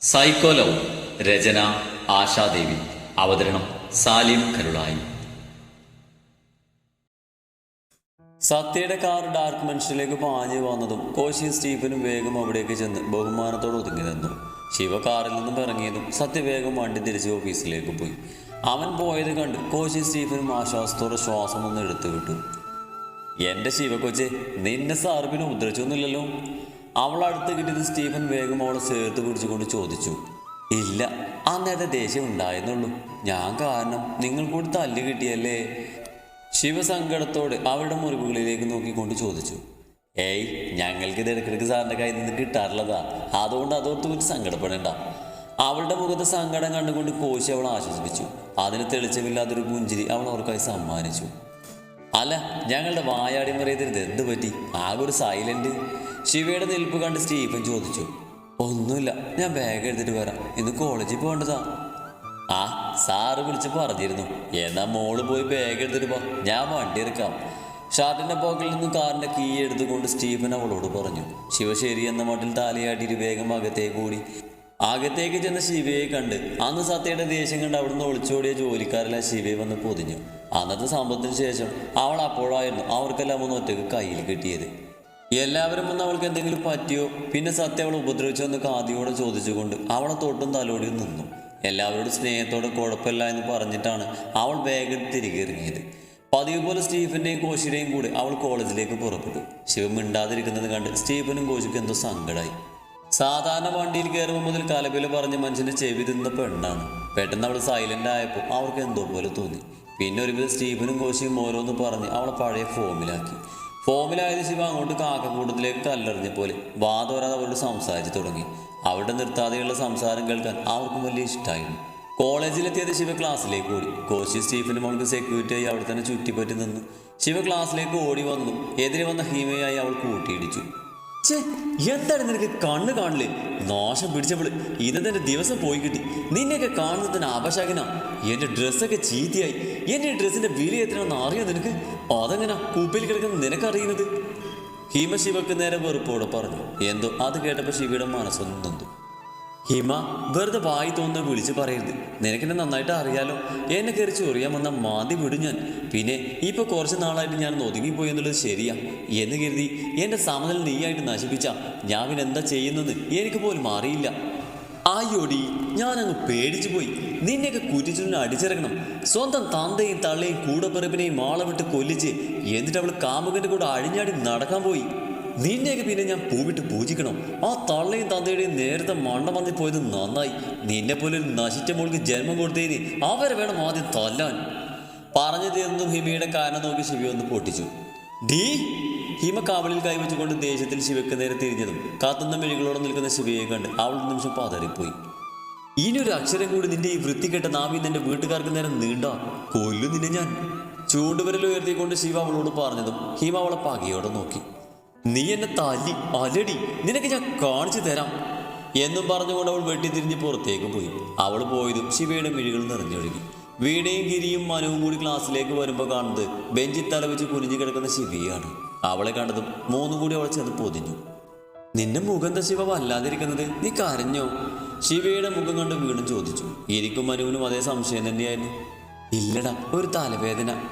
സൈക്കോലോ രചന ആശാദേവി. അവതരണം സാലിം കരുളായി. സത്യയുടെ കാർ ഡാർക്ക് മനുഷ്യരിലേക്ക് പാഞ്ഞു വന്നതും കോശി സ്റ്റീഫനും വേഗം അവിടേക്ക് ചെന്ന് ബഹുമാനത്തോടെ ഒതുങ്ങി നിന്നു. ശിവ കാറിൽ നിന്നും ഇറങ്ങിയതും സത്യ വേഗം വണ്ടി തിരിച്ച് ഓഫീസിലേക്ക് പോയി. അവൻ പോയത് കണ്ട് കോശി സ്റ്റീഫനും ആശ്വാസത്തോടെ ശ്വാസം ഒന്ന് എടുത്തു വിട്ടു എന്റെ ശിവകൊച്ചെ നിന്നെ സാറ് പിന്നെ ഉപദ്രവിച്ചൊന്നുമില്ലല്ലോ അവൾ അടുത്ത് കിട്ടിയത് സ്റ്റീഫൻ വേഗം അവളെ ചേർത്ത് പിടിച്ചുകൊണ്ട് ചോദിച്ചു ഇല്ല അന്നേരത്തെ ദേഷ്യം ഉണ്ടായിരുന്നുള്ളൂ. ഞാൻ കാരണം നിങ്ങൾ കൂടി തല്ല് കിട്ടിയല്ലേ? ശിവസങ്കടത്തോടെ അവരുടെ മുറിവുകളിലേക്ക് നോക്കിക്കൊണ്ട് ചോദിച്ചു ഏയ് ഞങ്ങൾക്ക് ഇത് ഇടയ്ക്കിടയ്ക്ക് സാറിന്റെ കയ്യിൽ നിന്ന് കിട്ടാറുള്ളതാ. അതുകൊണ്ട് അതോർത്ത് കുറിച്ച് സങ്കടപ്പെടേണ്ട. അവളുടെ മുഖത്ത് സങ്കടം കണ്ടുകൊണ്ട് കോശി അവൾ ആശ്വസിപ്പിച്ചു. അതിന് തെളിച്ചമില്ലാത്തൊരു പുഞ്ചിരി അവൾ അവർക്കായി സമ്മാനിച്ചു. അല്ല ഞങ്ങളുടെ വായാടി മറിയതിരുത് എന്ത് പറ്റി? ആകെ ഒരു സൈലന്റ് ശിവയുടെ നിൽപ്പ് കണ്ട് സ്റ്റീഫൻ ചോദിച്ചു ഒന്നുമില്ല ഞാൻ ബാഗ് എടുത്തിട്ട് വരാം. ഇന്ന് കോളേജിൽ പോകേണ്ടതാ. ആ സാറ് വിളിച്ച് പറഞ്ഞിരുന്നു. എന്നാ മോൾ പോയി ബാഗ് എടുത്തിട്ട് പോ ഞാൻ വണ്ടി എടുക്കാം. ഷാർട്ടിന്റെ പോക്കിൽ നിന്നും കാറിന്റെ കീ എടുത്തുകൊണ്ട് സ്റ്റീഫൻ അവളോട് പറഞ്ഞു ശിവ എന്ന മട്ടിൽ താലിയാട്ടിയിട്ട് വേഗം അകത്തേക്ക് കൂടി അകത്തേക്ക് ചെന്ന ശിവയെ കണ്ട് അന്ന് സത്യയുടെ ദേഷ്യം കണ്ട് അവിടുന്ന് ഒളിച്ചോടിയ ജോലിക്കാരെല്ലാം ശിവയെ വന്ന് പൊതിഞ്ഞു. അന്നത്തെ സംഭവത്തിന് ശേഷം അവൾ അപ്പോഴായിരുന്നു അവർക്കെല്ലാം ഒന്ന് ഒറ്റയ്ക്ക് കയ്യിൽ കിട്ടിയത്. എല്ലാവരും വന്ന് അവൾക്ക് എന്തെങ്കിലും പറ്റിയോ? പിന്നെ സത്യ അവൾ ഉപദ്രവിച്ചോ കാതിയോടെ ചോദിച്ചുകൊണ്ട് അവളെ തൊട്ടും തലോടിയും നിന്നു. എല്ലാവരോടും സ്നേഹത്തോടെ കുഴപ്പമില്ല എന്ന് പറഞ്ഞിട്ടാണ് അവൾ വേഗം തിരികെ ഇറങ്ങിയത്. പതിവ് പോലെ സ്റ്റീഫന്റെയും കോശിയുടെയും കൂടി അവൾ കോളേജിലേക്ക് പുറപ്പെട്ടു. ശിവം മിണ്ടാതിരിക്കുന്നത് കണ്ട് സ്റ്റീഫനും കോശിക്കും എന്തോ സങ്കടമായി സാധാരണ വണ്ടിയിൽ കയറുമ്പോൾ മുതൽ കലപില പറഞ്ഞ് മനുഷ്യന്റെ ചെവി തിന്ന പെണ്ണാണ്. പെട്ടെന്ന് അവൾ സൈലന്റ് ആയപ്പോൾ അവർക്ക് എന്തോ പോലെ തോന്നി. പിന്നെ ഒരുവിധം സ്റ്റീഫനും കോശിയും ഓരോന്ന് പറഞ്ഞ് അവളെ പഴയ ഫോമിലാക്കി. ഫോമിലായത് ശിവ അങ്ങോട്ട് കാക്കക്കൂട്ടത്തിലേക്ക് കല്ലെറിഞ്ഞ പോലെ വാതോരാതെ അവരോട് സംസാരിച്ചു തുടങ്ങി. അവിടെ നിർത്താതെയുള്ള സംസാരം കേൾക്കാൻ അവർക്കും വലിയ ഇഷ്ടമായിരുന്നു കോളേജിലെത്തിയത് ശിവ ക്ലാസ്സിലേക്ക് ഓടി. കോശി സ്റ്റീഫനും അവൾക്ക് സെക്യൂരിറ്റി ആയി അവിടെ തന്നെ ചുറ്റിപ്പറ്റി നിന്നു ശിവ ക്ലാസ്സിലേക്ക് ഓടി വന്നു. എതിരെ വന്ന ഹീമയായി അവൾ കൂട്ടിയിടിച്ചു. ഛേ എന്താണ് നിനക്ക് കണ്ണ് കാണില്ലേ നാശം പിടിച്ചപ്പോൾ ഇന്നത്തെ ദിവസം പോയി കിട്ടി? നിന്നെയൊക്കെ കാണുന്നതിന് അപശകന എന്റെ ഡ്രസ്സൊക്കെ ചീത്തയായി. എന്റെ ഡ്രസ്സിന്റെ വില എത്രയാണെന്ന് അറിയോ നിനക്ക്? അതെങ്ങനെ കൂപ്പയിൽ കിടക്കുന്ന നിനക്കറിയുന്നത്? ഹിമശിവക്ക് നേരെ വെറുപ്പോടെ പറഞ്ഞു. എന്തോ അത് കേട്ടപ്പോൾ ശിവയുടെ മനസ്സൊന്നും നൊന്തു. ഹിമ വെറുതെ വായി തോന്നുന്ന വിളിച്ച് പറയരുത്. നിനക്കെന്നെ നന്നായിട്ട് അറിയാലോ. എന്നെ കയറി ചൊറിയാൻ വന്ന മാതി വിടും ഞാൻ. പിന്നെ ഇപ്പൊ കുറച്ച് നാളായിട്ട് ഞാൻ ഒതുങ്ങിപ്പോയി എന്നുള്ളത് ശരിയാ. എന്ന് കരുതി എന്റെ സമനില നീയായിട്ട് നശിപ്പിച്ച ഞാൻ പിന്നെ എന്താ ചെയ്യുന്നത്? എനിക്ക് പോലും അറിയില്ല. ആയോടി ഞാൻ അങ്ങ് പേടിച്ചു പോയി. നിന്നെയൊക്കെ കുറ്റിച്ചുരുന്ന് അടിച്ചിറങ്ങണം. സ്വന്തം തന്തയും തള്ളയും കൂടപ്പിറപ്പിനെയും വിട്ട് കൊല്ലിച്ച് എന്നിട്ട് അവൾ കാമുകന്റെ കൂടെ അഴിഞ്ഞാടി നടക്കാൻ പോയി. നിന്നെയൊക്കെ പിന്നെ ഞാൻ പൂവിട്ട് പൂജിക്കണം. ആ തള്ളയും തന്തയുടെയും നേരത്തെ മണ്ണ വന്നി പോയത് നന്നായി. നിന്നെ പോലെ ഒരു നശിച്ച മോൾക്ക് ജന്മം കൊടുത്തതിന് അവരെ വേണം ആദ്യം തല്ലാൻ. പറഞ്ഞു തീർന്നും ഹിമയുടെ കാരണം നോക്കി ശിവ ഒന്ന് പൊട്ടിച്ചു. ഡീ ഹിമ കാവളിൽ കൈവച്ചുകൊണ്ട് ദേഷ്യത്തിൽ ശിവയ്ക്ക് നേരെ തിരിഞ്ഞതും കാത്തുന്ന മെഴുകളോടെ നിൽക്കുന്ന ശിവയെ കണ്ട് അവൾ നിമിഷം പതറിപ്പോയി. ഇനി ഒരു അക്ഷരം കൂടി നിന്റെ ഈ വൃത്തികെട്ട നാവി നിന്റെ വീട്ടുകാർക്ക് നേരം നീണ്ട. കൊല്ലു നിന്നെ ഞാൻ. ചൂണ്ടുവിരൽ ഉയർത്തിക്കൊണ്ട് ശിവ അവളോട് പറഞ്ഞതും ഹിമ അവളെ പകയോടെ നോക്കി. നീ എന്നെ തല്ലി അലടി നിനക്ക് ഞാൻ കാണിച്ചു തരാം. എന്നും പറഞ്ഞുകൊണ്ട് അവൾ വെട്ടിത്തിരിഞ്ഞ് പുറത്തേക്ക് പോയി. അവൾ പോയതും ശിവയുടെ മിഴികൾ നിറഞ്ഞൊഴുകി. വീണയും ഗിരിയും മനുവും കൂടി ക്ലാസ്സിലേക്ക് വരുമ്പോൾ കാണുന്നത് ബെഞ്ചിൽ തല വെച്ച് കുനിഞ്ഞു കിടക്കുന്ന ശിവയാണ് അവളെ കണ്ടതും മൂന്നും കൂടി അവളെ ചെന്ന് പൊതിഞ്ഞു. നിന്റെ മുഖം എന്താ ശിവ? വല്ലാതിരിക്കുന്നത്. നീ കരഞ്ഞോ? ശിവയുടെ മുഖം കണ്ട് വീണ്ടും ചോദിച്ചു. ഇരിക്കും മനുവിനും അതേ സംശയം തന്നെയായിരുന്നു. ഇല്ലടാ ഒരു തലവേദന.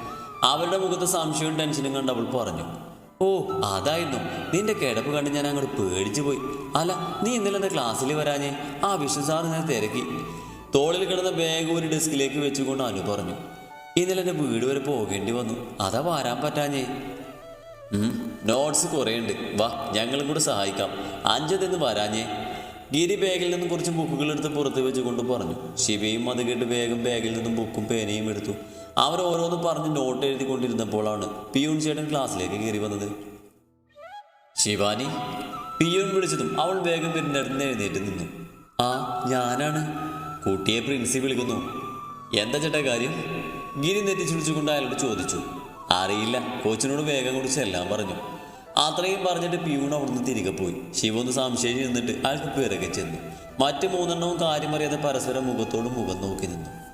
അവരുടെ മുഖത്ത് സംശയവും ടെൻഷനും കണ്ട് അവൾ പറഞ്ഞു. ഓ അതായിരുന്നു. നിന്റെ കിടപ്പ് കണ്ട് ഞാൻ അങ്ങോട്ട് പേടിച്ചു പോയി. അല്ല നീ ഇന്നലെ എന്താ ക്ലാസ്സിൽ വരാഞ്ഞേ? ആ വിഷ്ണു സാർ ഞാൻ തിരക്കി. തോളിൽ കിടന്ന ബാഗ് ഒരു ഡെസ്കിലേക്ക് വെച്ചുകൊണ്ട് അനു പറഞ്ഞു ഇന്നലെ എന്റെ വീട് വരെ പോകേണ്ടി വന്നു. അതാ വരാൻ പറ്റാഞ്ഞേ? നോട്ട്സ് കുറേ ഉണ്ട്. വാ ഞങ്ങളും കൂടെ സഹായിക്കാം. അഞ്ചതെന്ന് വരാഞ്ഞേ? ഗിരി ബാഗിൽ നിന്നും കുറച്ച് ബുക്കുകൾ എടുത്ത് പുറത്ത് വെച്ചുകൊണ്ട് പറഞ്ഞു. ശിവയും അത് കേട്ട് വേഗം ബാഗിൽ നിന്നും ബുക്കും പേനയും എടുത്തു. അവർ ഓരോന്ന് പറഞ്ഞ് നോട്ട് എഴുതിക്കൊണ്ടിരുന്നപ്പോഴാണ് പിയൂൺ ചേട്ടൻ ക്ലാസ്സിലേക്ക് കയറി വന്നത്. ശിവാനി പിയൂൺ വിളിച്ചതും അവൾ വേഗം പെരുന്നിടത്ത് എഴുന്നേറ്റ് നിന്നു. ആ ഞാനാണ്. കുട്ടിയെ പ്രിൻസി വിളിക്കുന്നു. എന്താ ചേട്ടാ കാര്യം? ഗിരി നെറ്റിച്ചുടിച്ചുകൊണ്ട് അയാളോട് ചോദിച്ചു. അറിയില്ല കോച്ചിനോട് വേഗം കൂടി എല്ലാം പറഞ്ഞു. അത്രയും പറഞ്ഞിട്ട് പിയൂൺ അവിടുന്ന് തിരികെ പോയി. ശിവ ഒന്ന് സംശയിച്ച് നിന്നിട്ട് അയാൾക്ക് പിറകെ ചെന്നു. മറ്റു മൂന്നെണ്ണവും കാര്യം അറിയാതെ പരസ്പരം മുഖത്തോട് മുഖം നോക്കി നിന്നു.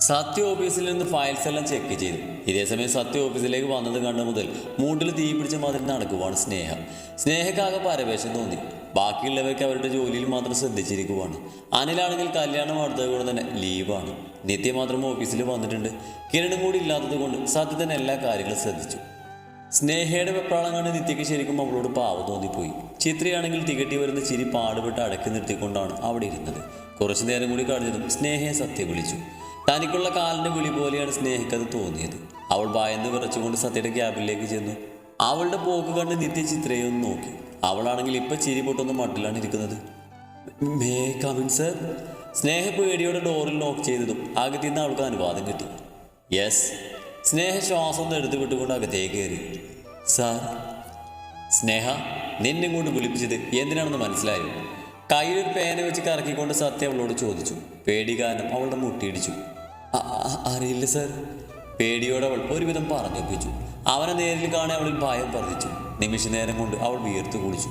സത്യ ഓഫീസിൽ നിന്ന് ഫയൽസ് എല്ലാം ചെക്ക് ചെയ്തു. ഇതേ ഇതേസമയം സത്യ ഓഫീസിലേക്ക് വന്നത് കണ്ട മുതൽ മൂട്ടിൽ തീ പിടിച്ച മാതിരി നടക്കുവാണ് സ്നേഹ. സ്നേഹക്കാകെ പരവേശം തോന്നി. ബാക്കിയുള്ളവർക്ക് അവരുടെ ജോലിയിൽ മാത്രം ശ്രദ്ധിച്ചിരിക്കുവാണ്. അനിലാണെങ്കിൽ കല്യാണം അടുത്തത് കൊണ്ട് തന്നെ ലീവാണ്. നിത്യ മാത്രം ഓഫീസിൽ വന്നിട്ടുണ്ട്. കിരണും കൂടി ഇല്ലാത്തത് കൊണ്ട് സത്യ തന്നെ എല്ലാ കാര്യങ്ങളും ശ്രദ്ധിച്ചു. സ്നേഹയുടെ വെപ്രാളം കണ്ട് നിത്യയ്ക്ക് ശരിക്കും അവളോട് പാവ തോന്നിപ്പോയി. ചിത്രയാണെങ്കിൽ തികട്ടി വരുന്ന ചിരി പാടുപെട്ട് അടക്കി നിർത്തിക്കൊണ്ടാണ് അവിടെ ഇരുന്നത്. കുറച്ചു നേരം കൂടി കഴിഞ്ഞതും സ്നേഹയെ സത്യ വിളിച്ചു. തനിക്കുള്ള കാലിന്റെ വിളി പോലെയാണ് സ്നേഹിക്കത് തോന്നിയത്. അവൾ ഭയന്ന് വിറച്ചുകൊണ്ട് സത്യയുടെ ക്യാബിലേക്ക് ചെന്നു. അവളുടെ പോക്ക് കണ്ട് നിത്യ ചിത്രയെ ഒന്ന് നോക്കി. അവളാണെങ്കിൽ ഇപ്പൊ ചിരി പൊട്ടുന്ന മട്ടിലാണ് ഇരിക്കുന്നത്. May come in sir. സ്നേഹ പേടിയോടെ ഡോറിൽ ലോക്ക് ചെയ്തതും അകത്തിൽ നിന്ന് അവൾക്ക് അനുവാദം കിട്ടി. യെസ്. സ്നേഹ ശ്വാസം എടുത്തു വിട്ടുകൊണ്ട് അകത്തേക്ക് കയറി. സാർ. സ്നേഹ നിന്നെ കൊണ്ട് വിളിപ്പിച്ചത് എന്തിനാണെന്ന് മനസ്സിലായോ? കയ്യിലൊരു പേന വെച്ച് കറക്കിക്കൊണ്ട് സത്യ അവളോട് ചോദിച്ചു. പേടി കാരണം അവളുടെ മുട്ടിയിടിച്ചു. "അ- അ- അറിയില്ല സർ. പേടിയോടെ അവൾ ഒരുവിധം പറഞ്ഞൊപ്പിച്ചു. അവനെ നേരിൽ കാണാൻ അവളിൽ ഭയം വർദ്ധിച്ചു നിമിഷ നേരം കൊണ്ട് അവൾ വീർത്തു കുളിച്ചു.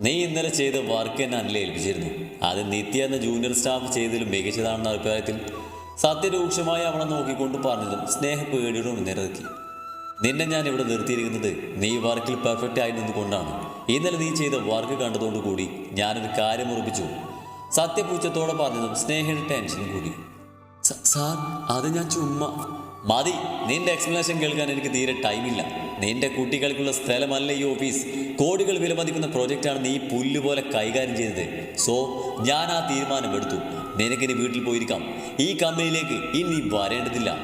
നീ ഇന്നലെ ചെയ്ത വർക്ക് എന്നെ അനിൽ ഏൽപ്പിച്ചിരുന്നു. അത് നിത്യ എന്ന ജൂനിയർ സ്റ്റാഫ് ചെയ്തതിലും മികച്ചതാണെന്ന അഭിപ്രായത്തിൽ സത്യരൂക്ഷമായി അവളെ നോക്കിക്കൊണ്ട് പറഞ്ഞതും സ്നേഹ പേടിയോട് നിരക്കി. നിന്നെ ഞാൻ ഇവിടെ നിർത്തിയിരിക്കുന്നത് നീ വർക്കിൽ പെർഫെക്റ്റ് ആയി നിന്നുകൊണ്ടാണ്. ഇന്നലെ നീ ചെയ്ത വർക്ക് കണ്ടതോടുകൂടി ഞാനൊരു കാര്യം ഉറപ്പിച്ചു. സത്യപൂച്ചത്തോടെ പറഞ്ഞതും സ്നേഹയുടെ ടെൻഷൻ കൂടി. "സ- സാർ അത് ഞാൻ ചുമ്മാ മതി നിന്റെ എക്സ്പ്ലനേഷൻ കേൾക്കാൻ എനിക്ക് തീരെ ടൈമില്ല നിന്റെ കുട്ടികൾക്കുള്ള സ്ഥലമല്ല ഈ ഓഫീസ് കോടികൾ വിലമതിക്കുന്ന പ്രോജക്റ്റാണ് നീ പുല്ലുപോലെ കൈകാര്യം ചെയ്തത്. സോ ഞാൻ ആ തീരുമാനമെടുത്തു നിനക്കിനി വീട്ടിൽ പോയിരിക്കാം. ഈ കമ്പനിയിലേക്ക് ഇനി വരേണ്ടതില്ല.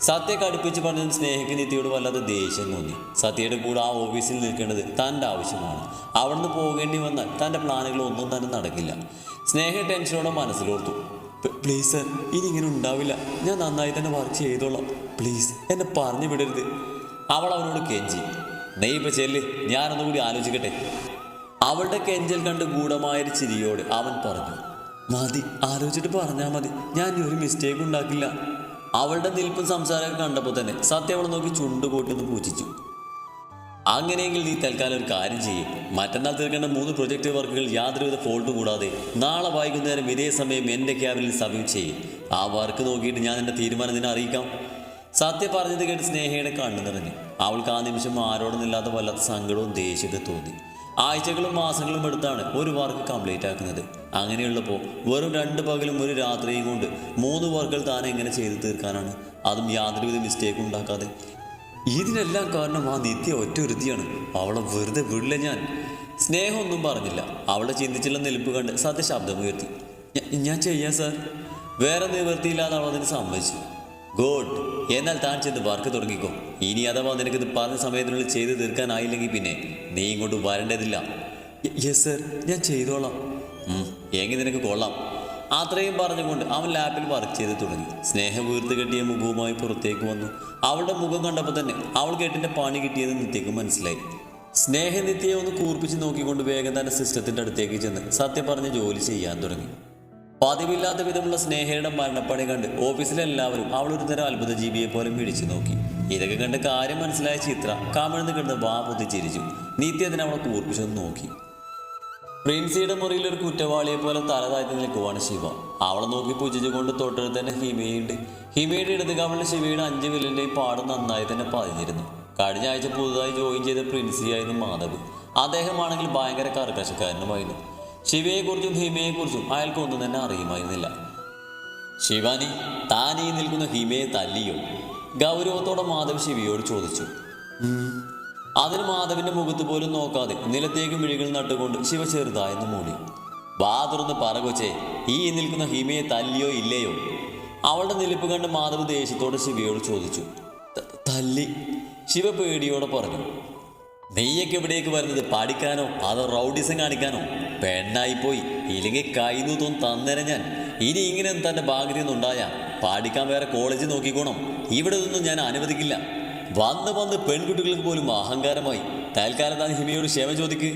സത്യ കടുപ്പിച്ച് പറഞ്ഞ സ്നേഹയ്ക്ക് നിത്യയോട് വല്ലാതെ ദേഷ്യം തോന്നി. സത്യയുടെ കൂടെ ആ ഓഫീസിൽ നിൽക്കേണ്ടത് തന്റെ ആവശ്യമാണ്. അവിടുന്ന് പോകേണ്ടി വന്നാൽ തന്റെ പ്ലാനുകൾ ഒന്നും തന്നെ നടക്കില്ല. സ്നേഹ ടെൻഷനോടെ മനസ്സിലോർത്തു. "പ്- പ്ലീസ് സർ ഇനി ഇങ്ങനെ ഉണ്ടാവില്ല. ഞാൻ നന്നായി തന്നെ വർക്ക് ചെയ്തോളാം. പ്ലീസ് എന്നെ പറഞ്ഞു വിടരുത്. അവൾ അവനോട് കെഞ്ചി. നീ ഇപ്പൊ ചെല്ല്. ഞാനൊന്നും കൂടി ആലോചിക്കട്ടെ. അവളുടെ കെഞ്ചൽ കണ്ട് ഗൂഢമായൊരു ചിരിയോട് അവൻ പറഞ്ഞു മതി ആലോചിച്ചിട്ട് പറഞ്ഞാൽ മതി. ഞാൻ ഒരു മിസ്റ്റേക്ക് ഉണ്ടാക്കില്ല. അവളുടെ നിൽപ്പും സംസാരമൊക്കെ കണ്ടപ്പോൾ തന്നെ സത്യം അവളെ നോക്കി ചുണ്ട് ഒന്ന് പൂച്ചിച്ചു അങ്ങനെയെങ്കിൽ നീ തൽക്കാലം ഒരു കാര്യം ചെയ്യും. മറ്റന്നാൾ തീർക്കേണ്ട മൂന്ന് പ്രൊജക്ട് വർക്കുകൾ യാതൊരുവിധ ഫോൾട്ടും കൂടാതെ നാളെ വൈകുന്നേരം ഇതേ സമയം എന്റെ ക്യാബിനിൽ സബ്മിറ്റ് ചെയ്യും. ആ വർക്ക് നോക്കിയിട്ട് ഞാൻ എന്റെ തീരുമാനം നിന്നെ അറിയിക്കാം. സത്യം പറഞ്ഞത് കേട്ട് സ്നേഹയുടെ കണ്ണു നിറഞ്ഞു. അവൾക്ക് ആ നിമിഷം ആരോടൊന്നില്ലാത്ത വല്ലാത്ത സങ്കടവും ദേഷ്യമൊക്കെ തോന്നി. ആഴ്ചകളും മാസങ്ങളും എടുത്താണ് ഒരു വർക്ക് കംപ്ലീറ്റ് ആക്കുന്നത്. അങ്ങനെയുള്ളപ്പോൾ വെറും രണ്ട് പകലും ഒരു രാത്രിയും കൊണ്ട് മൂന്ന് വർക്കുകൾ താൻ എങ്ങനെ ചെയ്തു തീർക്കാനാണ്? അതും യാതൊരുവിധ മിസ്റ്റേക്കും ഉണ്ടാക്കാതെ. ഇതിനെല്ലാം കാരണം ആ നിത്യ ഒറ്റ ഒരുതിയാണ് അവളെ വെറുതെ വിടില്ല ഞാൻ. സ്നേഹമൊന്നും പറഞ്ഞില്ല. അവളെ ചിന്തിച്ചുള്ള നിലപ്പ് കണ്ട് സത്യ ശബ്ദമുയർത്തി "ഞ- ഞാൻ ചെയ്യാം സാർ. വേറെ നിവൃത്തിയില്ലാതെ അവൾ അതിന് സമ്മതിച്ചു. ഗോഡ്. എന്നാൽ താൻ ചെന്ന് വർക്ക് തുടങ്ങിക്കോ. ഇനി അഥവാ ഇത് പറഞ്ഞ സമയത്തിനുള്ളിൽ ചെയ്ത് തീർക്കാനായില്ലെങ്കിൽ പിന്നെ നീ ഇങ്ങോട്ട് വരേണ്ടതില്ല. Yes sir. ഞാൻ ചെയ്തോളാം. എങ്ങനെ നിനക്ക് കൊള്ളാം. അത്രയും പറഞ്ഞുകൊണ്ട് അവൻ ലാപ്പിൽ വർക്ക് ചെയ്ത് തുടങ്ങി. സ്നേഹം വീർത്ത് കെട്ടിയ മുഖവുമായി പുറത്തേക്ക് വന്നു. അവളുടെ മുഖം കണ്ടപ്പോൾ തന്നെ അവൾ കെട്ടിന്റെ പണി കിട്ടിയത് നിത്യക്ക് മനസ്സിലായി. സ്നേഹ നിത്യയെ ഒന്ന് കൂർപ്പിച്ച് നോക്കിക്കൊണ്ട് വേഗം തന്നെ സിസ്റ്റത്തിന്റെ അടുത്തേക്ക് ചെന്ന് സത്യം പറഞ്ഞ് ജോലി ചെയ്യാൻ തുടങ്ങി. പതിവില്ലാത്ത വിധമുള്ള സ്നേഹയുടെ മരണപ്പണി കണ്ട് ഓഫീസിലെ എല്ലാവരും അവൾ ഒരു തരം അത്ഭുത ജീവിയെ പോലെ പിടിച്ചു നോക്കി. ഇതൊക്കെ കണ്ട് കാര്യം മനസ്സിലായ ചിത്ര കമിഴ്ന്ന് കിടന്ന് വാ പൊത്തി ചിരിച്ചു നിത്യ അതിനെ അവളെ കൂർപ്പിച്ചൊന്ന് നോക്കി. പ്രിൻസിയുടെ മുറിയിൽ ഒരു കുറ്റവാളിയെ പോലെ തല താഴ്ത്തി നിൽക്കുവാണ് ശിവ. അവളെ നോക്കി പൂജിച്ചുകൊണ്ട് തൊട്ടടുത്ത് തന്നെ ഹിമയുണ്ട്. ഹിമയുടെ ഇടത് കവളിൽ ശിവയുടെ അഞ്ച് വില്ലിന്റെയും പാടം നന്നായി തന്നെ പതിഞ്ഞിരുന്നു. കഴിഞ്ഞ ആഴ്ച പുതുതായി ജോയിൻ ചെയ്ത പ്രിൻസിയായിരുന്നു മാധവ്. അദ്ദേഹമാണെങ്കിൽ ഭയങ്കര കർക്കശക്കാരനുമായിരുന്നു. ശിവയെക്കുറിച്ചും ഹിമയെക്കുറിച്ചും അയാൾക്കൊന്നും തന്നെ അറിയുമായിരുന്നില്ല. ശിവാനി താനീ നിൽക്കുന്ന ഹിമയെ തല്ലിയോ? ഗൗരവത്തോടെ മാധവ് ശിവയോട് ചോദിച്ചു. അതിന് മാധവിന്റെ മുഖത്ത് പോലും നോക്കാതെ നിലത്തേക്ക് മിഴികൾ നട്ടുകൊണ്ട് ശിവ ചെറുതായെന്ന് മൂളി വാ തുറന്ന് പറ ഈ നിൽക്കുന്ന ഹിമയെ തല്ലിയോ ഇല്ലയോ? അവളുടെ നിലപ്പ് കണ്ട് മാധവ് ദേഷ്യത്തോടെ ശിവയോട് ചോദിച്ചു. തല്ലി? ശിവ പേടിയോടെ പറഞ്ഞു. നെയ്യൊക്കെ ഇവിടേക്ക് വരുന്നത്? പഠിക്കാനോ? അതോ റൗഡിസം കാണിക്കാനോ? പെണ്ണായിപ്പോയി ഇല്ലെങ്കിൽ കൈനൂത്തൊന്ന് തന്നേരം ഞാൻ. ഇനി ഇങ്ങനെ തന്റെ ഭാഗ്യത്തിൽ ഉണ്ടായാ പഠിക്കാൻ വേറെ കോളേജ് നോക്കിക്കോണം. ഇവിടെ ഒന്നും ഞാൻ അനുവദിക്കില്ല. വന്ന് വന്ന് പെൺകുട്ടികൾക്ക് പോലും അഹങ്കാരമായി. തൽക്കാലം താൻ ഹിമയോട് ക്ഷമ ചോദിക്ക്.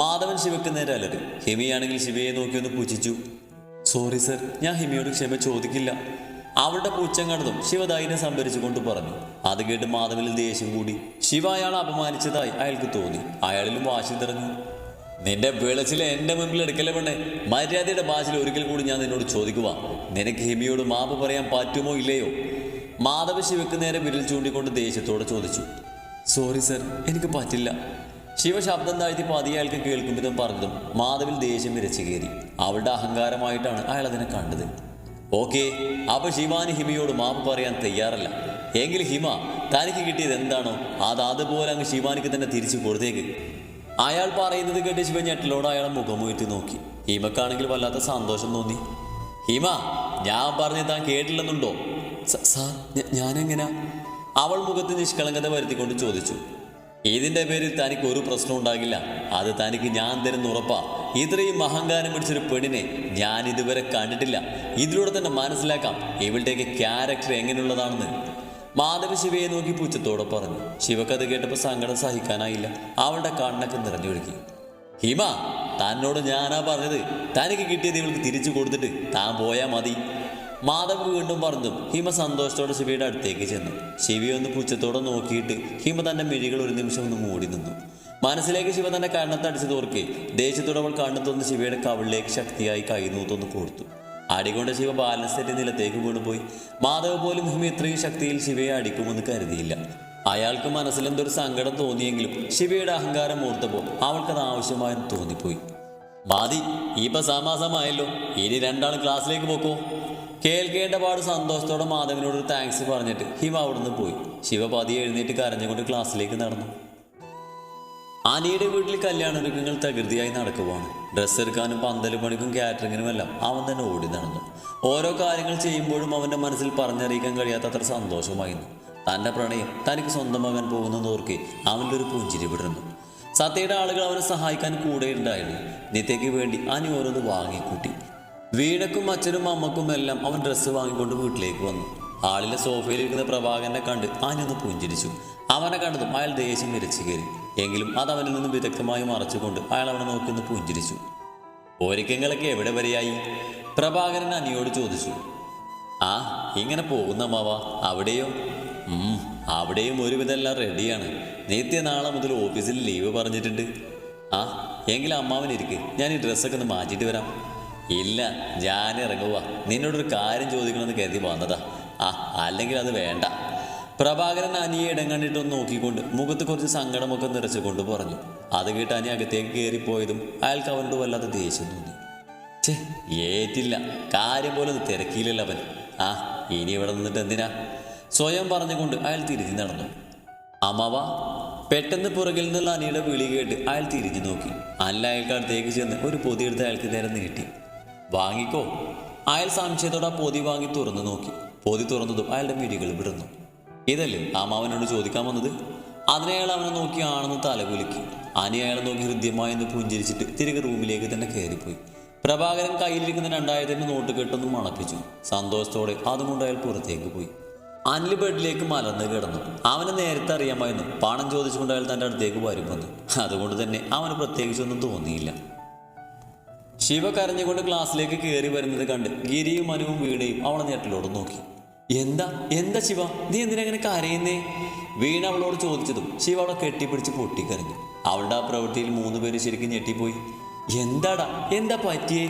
മാധവൻ ശിവക്ക് നേരെ അല്ലത് ഹിമയാണെങ്കിൽ ശിവയെ നോക്കി ഒന്ന് പുച്ഛിച്ചു സോറി സർ ഞാൻ ഹിമയോട് ക്ഷമ ചോദിക്കില്ല. അവളുടെ പൂച്ചം കണ്ടതും ശിവദായിനെ സംഭരിച്ചുകൊണ്ട് പറഞ്ഞു. അത് കേട്ട് മാധവനിൽ ദേഷ്യം കൂടി ശിവ അയാളെ അപമാനിച്ചതായി അയാൾക്ക് തോന്നി. അയാളിലും വാശി തിറങ്ങി നിന്റെ വെളച്ചിലെ എന്റെ മുമ്പിൽ എടുക്കല്ലേ പെണ്ണെ? മര്യാദയുടെ ഭാഷയിൽ ഒരിക്കൽ കൂടി ഞാൻ നിന്നോട് ചോദിക്കുക നിനക്ക് ഹിമിയോട് മാപ്പ് പറയാൻ പറ്റുമോ ഇല്ലയോ? മാധവ ശിവക്ക് നേരെ വിരൽ ചൂണ്ടിക്കൊണ്ട് ദേഷ്യത്തോടെ ചോദിച്ചു സോറി സർ എനിക്ക് പറ്റില്ല. ശിവ ശബ്ദം താഴ്ത്തി പതിയെ അയാൾക്ക് കേൾക്കും പറഞ്ഞതും മാധവിൽ ദേഷ്യം വിരച്ചു കയറി. അവളുടെ അഹങ്കാരമായിട്ടാണ് അയാൾ അതിനെ കണ്ടത്. ഓക്കെ അപ്പൊ ശിവാനി ഹിമയോട് മാപ്പ് പറയാൻ തയ്യാറല്ല. എങ്കിൽ ഹിമ തനിക്ക് കിട്ടിയത് എന്താണോ അത് അതുപോലെ അങ്ങ് ശിവാനിക്ക് തന്നെ തിരിച്ചു കൊടുത്തേക്ക്. അയാൾ പറയുന്നത് കേട്ട് ശിവ ഞെട്ടിലോട് അയാളെ മുഖമുയർത്തി നോക്കി. ഹിമക്കാണെങ്കിൽ വല്ലാത്ത സന്തോഷം തോന്നി. ഹിമ ഞാൻ പറഞ്ഞ് താൻ കേട്ടില്ലെന്നുണ്ടോ? "സ- സാർ ഞാനെങ്ങനാ? അവൾ മുഖത്ത് നിഷ്കളങ്കത വരുത്തിക്കൊണ്ട് ചോദിച്ചു. ഇതിന്റെ പേരിൽ തനിക്ക് ഒരു പ്രശ്നം ഉണ്ടാകില്ല. അത് തനിക്ക് ഞാൻ തരുന്ന ഉറപ്പാ. ഇത്രയും അഹങ്കാരം പിടിച്ചൊരു പെണ്ണിനെ ഞാൻ ഇതുവരെ കണ്ടിട്ടില്ല. ഇതിലൂടെ തന്നെ മനസ്സിലാക്കാം ഇവളുടെയൊക്കെ ക്യാരക്ടർ എങ്ങനെയുള്ളതാണെന്ന്. മാധവ ശിവയെ നോക്കി പൂച്ചത്തോടെ പറഞ്ഞു. ശിവക്കത് കേട്ടപ്പോൾ സങ്കടം സഹിക്കാനായില്ല. അവളുടെ കണ്ണൊക്കെ നിറഞ്ഞൊഴുകി. ഹിമ തന്നോട് ഞാനാ പറഞ്ഞത്. തനിക്ക് കിട്ടിയത് ഇവൾക്ക് തിരിച്ചു കൊടുത്തിട്ട് താൻ പോയാൽ മതി. മാധവ് വീണ്ടും പറഞ്ഞു ഹിമ സന്തോഷത്തോടെ ശിവയുടെ അടുത്തേക്ക് ചെന്നു. ശിവയെ ഒന്ന് പുച്ഛത്തോടെ നോക്കിയിട്ട് ഹിമ തന്റെ മിഴികൾ ഒരു നിമിഷം ഒന്ന് മൂടി നിന്നു. മനസ്സിലേക്ക് ശിവ തന്റെ കണ്ണത്തടിച്ചു തോർക്കി ദേഷ്യത്തോടെ അവൾ കണ്ണു തോന്നുന്ന ശിവയുടെ കവിളിലേക്ക് ശക്തിയായി കൈനൂത്തൊന്ന് കൊടുത്തു. അടികൊണ്ട് ശിവ ബാലൻസ് തെറ്റി നിലത്തേക്ക് വീണുപോയി. മാധവ് പോലും ഹിമ ഇത്രയും ശക്തിയിൽ ശിവയെ അടിക്കുമെന്ന് കരുതിയില്ല. അയാൾക്ക് മനസ്സിലെന്തൊരു സങ്കടം തോന്നിയെങ്കിലും ശിവയുടെ അഹങ്കാരം ഓർത്തപ്പോൾ അവൾക്കത് ആവശ്യമായെന്ന് തോന്നിപ്പോയി. മതി ഇപ്പൊ സമാസമായല്ലോ. ഇനി രണ്ടാൾ ക്ലാസ്സിലേക്ക് പോക്കോ? കേൾക്കേണ്ട പാട് സന്തോഷത്തോടെ മാധവനോട് ഒരു താങ്ക്സ് പറഞ്ഞിട്ട് ഹിമ അവിടുന്ന് പോയി. ശിവ പതിയെ എഴുന്നേറ്റ് കരഞ്ഞുകൊണ്ട് ക്ലാസ്സിലേക്ക് നടന്നു. അനിയുടെ വീട്ടിൽ കല്യാണ ഒരുക്കങ്ങൾ തകൃതിയായി നടക്കുവാണ്. ഡ്രസ്സ് എടുക്കാനും പന്തൽ പണിക്കും കാറ്ററിങ്ങിനും എല്ലാം അവൻ തന്നെ ഓടി നടന്നു. ഓരോ കാര്യങ്ങൾ ചെയ്യുമ്പോഴും അവന്റെ മനസ്സിൽ പറഞ്ഞറിയിക്കാൻ കഴിയാത്തത്ര സന്തോഷമായിരുന്നു. തന്റെ പ്രണയം തനിക്ക് സ്വന്തമാകാൻ പോകുന്നതോർക്കെ അവന്റെ ഒരു പുഞ്ചിരി വിടർന്നു. സത്യയുടെ ആളുകൾ അവനെ സഹായിക്കാൻ കൂടെ ഉണ്ടായിരുന്നു. നിത്യയ്ക്ക് വേണ്ടി അനി ഓരോന്ന് വാങ്ങിക്കൂട്ടി. വീണക്കും അച്ഛനും അമ്മക്കും എല്ലാം അവൻ ഡ്രസ്സ് വാങ്ങിക്കൊണ്ട് വീട്ടിലേക്ക് വന്നു. ആളിലെ സോഫയിലിരിക്കുന്ന പ്രഭാകരനെ കണ്ട് ആനൊന്ന് പുഞ്ചിരിച്ചു. അവനെ കണ്ടതും അയാൾ ദേഷ്യം വിരച്ചു കയറി. എങ്കിലും അത് അവനിൽ നിന്നും വിദഗ്ധമായി മറച്ചുകൊണ്ട് അയാൾ അവനെ നോക്കി ഒന്ന് പുഞ്ചിരിച്ചു. ഒരുക്കങ്ങളൊക്കെ എവിടെ വരെയായി? പ്രഭാകരൻ അനിയോട് ചോദിച്ചു. ആ ഇങ്ങനെ പോകുന്ന മാവ അവിടെയോ? അവിടെയും ഒരുവിധമെല്ലാം റെഡിയാണ് നിത്യ നാളെ മുതൽ ഓഫീസിൽ ലീവ് പറഞ്ഞിട്ടുണ്ട്. ആ എങ്കിൽ അമ്മാവൻ ഇരിക്ക്. ഞാൻ ഈ ഡ്രസ്സൊക്കെ ഒന്ന് മാറ്റിയിട്ട് വരാം. ഇല്ല ഞാൻ ഇറങ്ങുക നിന്നോടൊരു കാര്യം ചോദിക്കണമെന്ന് കരുതി വന്നതാ. ആ അല്ലെങ്കിൽ അത് വേണ്ട. പ്രഭാകരൻ അനിയെ ഇടം കണ്ടിട്ടൊന്ന് നോക്കിക്കൊണ്ട് മുഖത്ത് കുറച്ച് സങ്കടമൊക്കെ നിറച്ചുകൊണ്ട് പറഞ്ഞു. അത് കേട്ട് അനി അകത്തേക്ക് കയറിപ്പോയതും അയാൾക്ക് അവനോട് വല്ലാതെ ദേഷ്യം തോന്നി. ചേ ഏറ്റില്ല. കാര്യം പോലെ ഒന്ന് തിരക്കിയില്ലല്ലോ അവൻ. ആ ഇനി ഇവിടെ നിന്നിട്ട് എന്തിനാ? സ്വയം പറഞ്ഞുകൊണ്ട് അയാൾ തിരിഞ്ഞു നടന്നു. അമ്മവ പെട്ടെന്ന് പുറകിൽ നിന്നുള്ള അനിയുടെ വിളി കേട്ട് അയാൾ തിരിഞ്ഞു നോക്കി. അല്ല അയാൾക്ക് അടുത്തേക്ക് ചെന്ന് ഒരു പൊതിയെടുത്ത് അയാൾക്ക് നേരെ നീട്ടി. വാങ്ങിക്കോ. അയാൾ സംശയത്തോടെ പൊതി വാങ്ങി തുറന്നു നോക്കി. പൊതി തുറന്നതും അയാളുടെ മിഴികൾ വിടുന്നു ഇതല്ലേ അമ്മാവനോട് ചോദിക്കാൻ വന്നത്? അതിനെ അയാൾ അവനെ നോക്കി ആണെന്ന് തലകുലുക്കി അനി അയാളെ നോക്കി ഹൃദ്യമായി പുഞ്ചിരിച്ചിട്ട് തിരികെ റൂമിലേക്ക് തന്നെ കയറിപ്പോയി. പ്രഭാകരൻ കയ്യിലിരിക്കുന്ന രണ്ടായിരത്തിന്റെ നോട്ട് കെട്ടൊന്ന് മണപ്പിച്ചു. സന്തോഷത്തോടെ അതുകൊണ്ട് അയാൾ പുറത്തേക്ക് പോയി. അനിൽ ബെഡിലേക്ക് മലർന്ന് കിടന്നു. അവനെ നേരത്തെ അറിയാമായിരുന്നു. പണം ചോദിച്ചുകൊണ്ട് അയാൾ തന്റെ അടുത്തേക്ക് വരുമെന്ന് അതുകൊണ്ട് തന്നെ അവന് പ്രത്യേകിച്ചൊന്നും തോന്നിയില്ല. ശിവ കരഞ്ഞുകൊണ്ട് ക്ലാസ്സിലേക്ക് കയറി വരുന്നത് കണ്ട് ഗിരിയും മനുവും വീണയും അവളെ ഞെട്ടലോട് നോക്കി. എന്താ? എന്താ ശിവ? നീ എന്തിനാ ഇങ്ങനെ കരയുന്നേ? വീണ അവളോട് ചോദിച്ചതും ശിവ അവളെ കെട്ടിപ്പിടിച്ച് പൊട്ടിക്കരഞ്ഞു. അവളുടെ ആ പ്രവൃത്തിയിൽ മൂന്ന് പേര് ശരിക്കും ഞെട്ടിപ്പോയി. എന്താടാ? എന്താ പറ്റിയേ?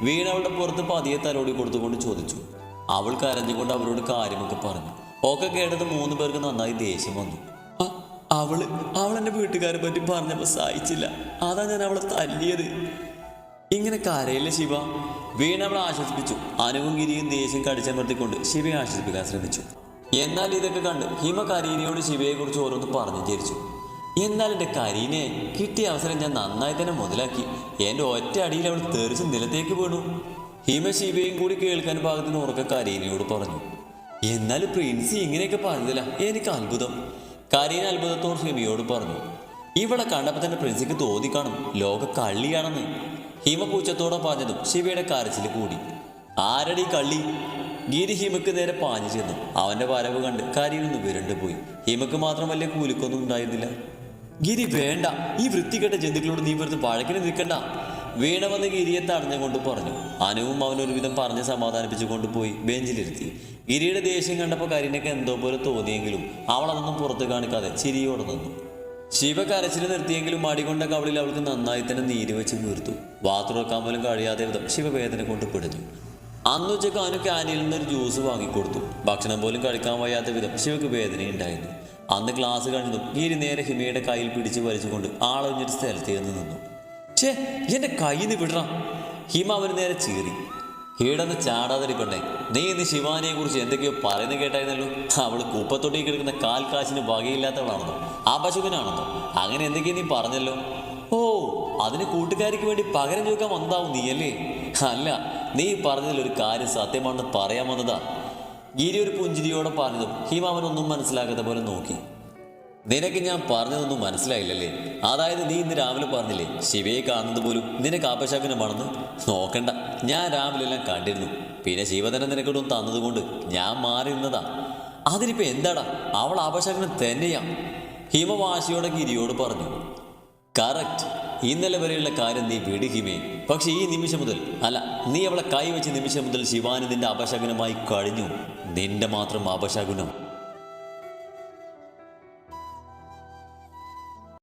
വീണ അവളുടെ പുറത്ത് പതിയെ തലോടി കൊടുത്തുകൊണ്ട് ചോദിച്ചു. അവൾ കരഞ്ഞുകൊണ്ട് അവരോട് കാര്യമൊക്കെ പറഞ്ഞു. ഒക്കെ കേട്ടത് മൂന്ന് പേർക്ക് നന്നായി ദേഷ്യം വന്നു. "അ- അവൾ? അവൾ എന്റെ വീട്ടുകാരെ പറ്റി പറഞ്ഞപ്പോൾ സഹിച്ചില്ല. അതാ ഞാൻ അവളെ തല്ലിയത്. ഇങ്ങനെ കരയില്ല ശിവ? വീണ അവളെ ആശ്വസിപ്പിച്ചു. അനുവും ഗിരിയും ദേഷ്യം കടിച്ചമർത്തിക്കൊണ്ട് ശിവയെ ആശ്വസിപ്പിക്കാൻ ശ്രമിച്ചു. എന്നാൽ ഇതൊക്കെ കണ്ട് ഹിമ കരീനയോട് ശിവയെ കുറിച്ച് ഓരോന്ന് പറഞ്ഞു വിചാരിച്ചു എന്നാൽ എന്റെ കരീനെ കിട്ടിയ അവസരം ഞാൻ നന്നായി തന്നെ മുതലാക്കി. എന്റെ ഒറ്റ അടിയിൽ അവൾ തെറിച്ച് നിലത്തേക്ക് വീണു. ഹിമ ശിവയും കൂടി കേൾക്കാൻ പാകത്തിന് ഉറക്ക കരീനയോട് പറഞ്ഞു. എന്നാൽ പ്രിൻസി ഇങ്ങനെയൊക്കെ പറഞ്ഞതില്ല എനിക്ക് അത്ഭുതം. കരീന അത്ഭുതത്തോട് ഹിമയോട് പറഞ്ഞു. ഇവിടെ കണ്ടപ്പോൾ തന്നെ പ്രിൻസിക്ക് തോന്നിക്കാണും ലോക കള്ളിയാണെന്ന്. ഹിമ പാഞ്ഞതും ശിവയുടെ കരച്ചിൽ കൂടി. ആരടി കള്ളി? ഗിരി ഹിമക്ക് നേരെ പാഞ്ഞു ചെന്നു. അവന്റെ വരവ് കണ്ട് കരിയിലൊന്ന് വിരണ്ടു പോയി. ഹിമക്ക് മാത്രം വലിയ കൂലിക്കൊന്നും ഉണ്ടായിരുന്നില്ല. ഗിരി വേണ്ട. ഈ വൃത്തികെട്ട ജന്തുക്കളോട് നീ വെറുതെ വഴക്കിന് നിൽക്കണ്ട. വീണമെന്ന് ഗിരിയെ തടഞ്ഞുകൊണ്ട് പറഞ്ഞു. അനുവും അവൻ ഒരുവിധം പറഞ്ഞ് സമാധാനിപ്പിച്ചു കൊണ്ടുപോയി ബെഞ്ചിലിരുത്തി. ഗിരിയുടെ ദേഷ്യം കണ്ടപ്പോൾ കരിനൊക്കെ എന്തോ പോലെ തോന്നിയെങ്കിലും അവൾ അതൊന്നും പുറത്ത് കാണിക്കാതെ ചിരിയോടെ നിന്നു. ശിവ കരച്ചിൽ നിർത്തിയെങ്കിലും മടികൊണ്ട കവളിൽ അവൾക്ക് നന്നായി തന്നെ നീര് വെച്ച് വീർത്തു. വാത്തുറക്കാൻ പോലും കഴിയാതെ വിധം ശിവവേദന കൊണ്ട് പിടഞ്ഞു. അന്ന് ഉച്ചയ്ക്ക് അവന് ക്യാനിൽ നിന്ന് ഒരു ജ്യൂസ് വാങ്ങിക്കൊടുത്തു. ഭക്ഷണം പോലും കഴിക്കാൻ വയ്യാത്ത വിധം ശിവക്ക് വേദനയുണ്ടായിരുന്നു. അന്ന് ക്ലാസ് കഴിഞ്ഞതും ഗിരി നേരെ ഹിമയുടെ കയ്യിൽ പിടിച്ച് വലിച്ചുകൊണ്ട് ആളൊഞ്ഞൊരു സ്ഥലത്ത് ചെന്ന് നിന്നു. ഛേ എന്റെ കയ്യിൽ നിന്ന് വിടണം ഹിമ അവന് നേരെ ചീറി. കീടന്ന് ചാടാതിരിക്കണ്ടേ? നീ ഇന്ന് ശിവാനിയെ കുറിച്ച് എന്തൊക്കെയോ പറയുന്നത് കേട്ടായിരുന്നല്ലോ? അവൾ കുപ്പത്തൊട്ടി കിടക്കുന്ന കാൽ കാശിന് വകയില്ലാത്തവളാണെന്നോ? അപശുകനാണെന്നോ? അങ്ങനെ എന്തൊക്കെയോ നീ പറഞ്ഞല്ലോ? ഓ അതിന് കൂട്ടുകാരിക്ക് വേണ്ടി പകരം ചോദിക്കാൻ വന്നതാവും നീയല്ലേ? അല്ല നീ പറഞ്ഞതിൽ ഒരു കാര്യം സത്യമാണെന്ന് പറയാൻ വന്നതാ. ഗിരി ഒരു പുഞ്ചിരിയോടെ പറഞ്ഞതും ഹിമാവൻ ഒന്നും മനസ്സിലാക്കാത്ത പോലെ നോക്കി. നിനക്ക് ഞാൻ പറഞ്ഞതൊന്നും മനസ്സിലായില്ലല്ലേ? അതായത് നീ ഇന്ന് രാവിലെ പറഞ്ഞില്ലേ ശിവയെ കാണുന്നത് പോലും നിനക്ക് മണന്ന്? നോക്കണ്ട ഞാൻ രാവിലെ എല്ലാം കണ്ടിരുന്നു. പിന്നെ ശിവ തന്നെ നിനക്കൊന്നും തന്നതുകൊണ്ട് ഞാൻ മാറി നിന്നതാ. അതിനിപ്പോ എന്താടാ? അവൾ ആപശാകനം തന്നെയാ. ഹിമവാശിയോടെ ഗിരിയോട് പറഞ്ഞു കറക്റ്റ് ഇന്നലെ വരെയുള്ള കാര്യം നീ വിടുകിമേ പക്ഷെ ഈ നിമിഷം മുതൽ അല്ല നീ അവളെ കൈവച്ച നിമിഷം മുതൽ ശിവാനി നിന്റെ അപശകുനമായി കഴിഞ്ഞു. നിന്റെ മാത്രം അപശകുനം